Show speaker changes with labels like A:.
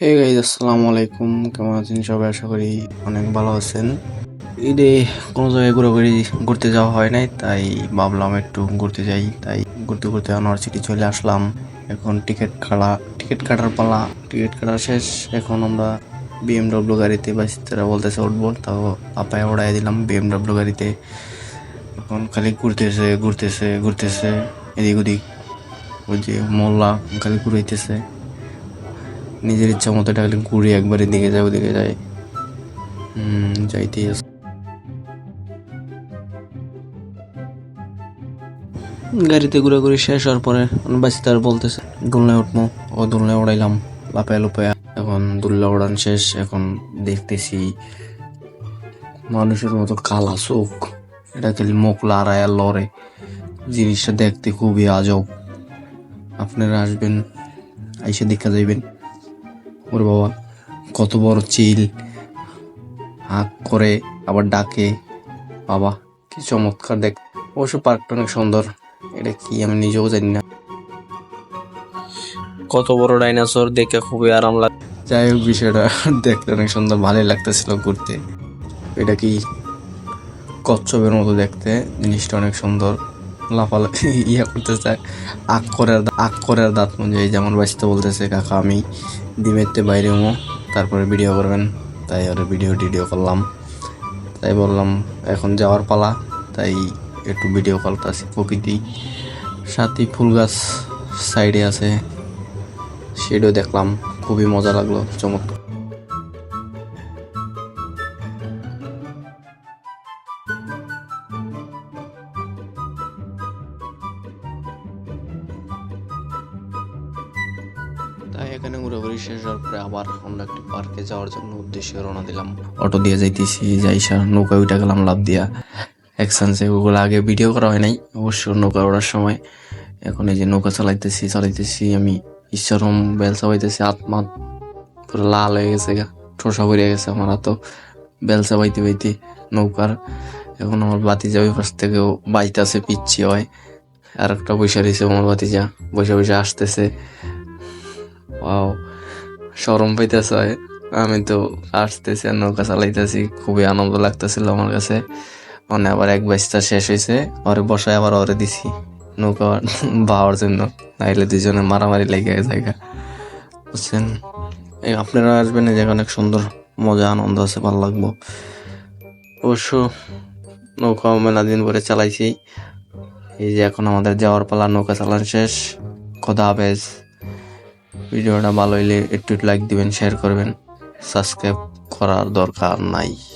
A: Hey guys আসসালামু আলাইকুম। কেমন আছেন সবাই? আশা করি অনেক ভালো আছেন। ঈদে কোনো জায়গায় ঘোরাঘুরি ঘুরতে যাওয়া হয় নাই, তাই ভাবলাম একটু ঘুরতে যাই। তাই ঘুরতে ঘুরতে আনোয়ার সিটি চলে আসলাম। এখন টিকিট কাটা, টিকিট কাটার পালা, টিকিট কাটা শেষ। এখন আমরা বিএমডব্লিউ গাড়িতে বা তারা বলতেছে উঠবো, তাও পাপায় ওড়াই দিলাম বিএমডব্লিউ গাড়িতে। এখন খালি ঘুরতেছে ঘুরতেছে ঘুরতেছে, এদিক ওদিক। ওই যে মোল্লা খালি ঘুরাইতেছে। নিজের ইচ্ছা মতো খালি ঘুরে একবার এদিকে যায়, ওদিকে যায়। হুম, যাইতেই আছে। গাড়িতে ঘুরাঘুরি শেষ হওয়ার পরে বাসি তার বলতেছে, দোলনায় উঠবো। ও দুলনায় উড়াইলাম লাপায় লুপায়া এখন দুল্লা উড়ান শেষ, এখন দেখতেছি মানুষের মতো কালা চোখ। এটা খালি মুখ আর লড়ে। জিনিসটা দেখতে খুবই আজব। আপনারা আসবেন, আইসে দেখা যাইবেন। ওর বাবা কত বড় চিল। হাঁক করে আবার ডাকে বাবা কি চমৎকার দেখ অবশ্য পার্কটা অনেক সুন্দর। এটা কি আমি নিজেও জানি না।
B: কত বড় ডাইনোসর দেখে খুবই আরাম লাগে
A: যাই হোক বিষয়টা দেখতে অনেক সুন্দর ভালোই লাগতেছিল ঘুরতে। এটা কি কচ্ছপের মতো দেখতে? জিনিসটা অনেক সুন্দর। লাফালাফি ইয়া করতেছে আক করে আক করে দাঁত মঞ্জে যেমন বাঁচতে বলতেছে কাকা আমি ডিমেরতে বাইরে হমো, তারপরে ভিডিও করবেন। তাই আর ভিডিও টিডিও করলাম। তাই বললাম, এখন যাওয়ার পালা। তাই একটু ভিডিও করতেছি প্রকৃতি। সাথে ফুল গাছ সাইডে আছে। সেটাও দেখলাম, খুবই মজা লাগল, চমৎকার। এখানে ঘোরাঘুরি শেষ হওয়ার পরে আবার আমরা একটি পার্কে যাওয়ার জন্য উদ্দেশ্যে রওনা দিলাম। অটো দিয়ে যাইতেছি যাইসা নৌকায় উঠে গেলাম লাভ দিয়া। একসানসে ওগুলো আগে ভিডিও করা হয় নাই, অবশ্য নৌকা ওড়ার সময়। এখন এই যে নৌকা চালাইতেছি চালাইতেছি, আমি ঈশ্বরম বেল চাবাইতেছি আত্মা পুরো লাল হয়ে গেছে গা, ঠোসা পড়ে গেছে আমার হাতও। বেল চাবাইতে বাইতে নৌকার, এখন আমার বাতিজা ওই পাশ থেকেও বাইতাছে, পিচ্ছি হয়। আর একটা বৈশা রয়েছে আমার বাতিজা বসে বসে আসতেছে। ওয়াও সরম পাইতেছে আমি তো আসতেছি আর নৌকা চালাইতেছি, খুবই আনন্দ লাগতেছিল আমার কাছে। মানে আবার এক বাইশটা শেষ হয়েছে ওরে বসায় আবার ওরে দিছি নৌকা বাওয়ার জন্য, নাইলে দুজনে মারামারি লেগে জায়গা বুঝছেন? এই আপনারা আসবেন এই জায়গা অনেক সুন্দর মজা, আনন্দ আছে, ভালো লাগবো। অবশ্য নৌকা মেলা দিন পরে চালাইছি। এই যে এখন আমাদের যাওয়ার পালা, নৌকা চালান শেষ। খোদা হাফেজ। ভিডিওটা ভালো হইলে একটু লাইক দিবেন শেয়ার করবেন। সাবস্ক্রাইব করার দরকার নাই।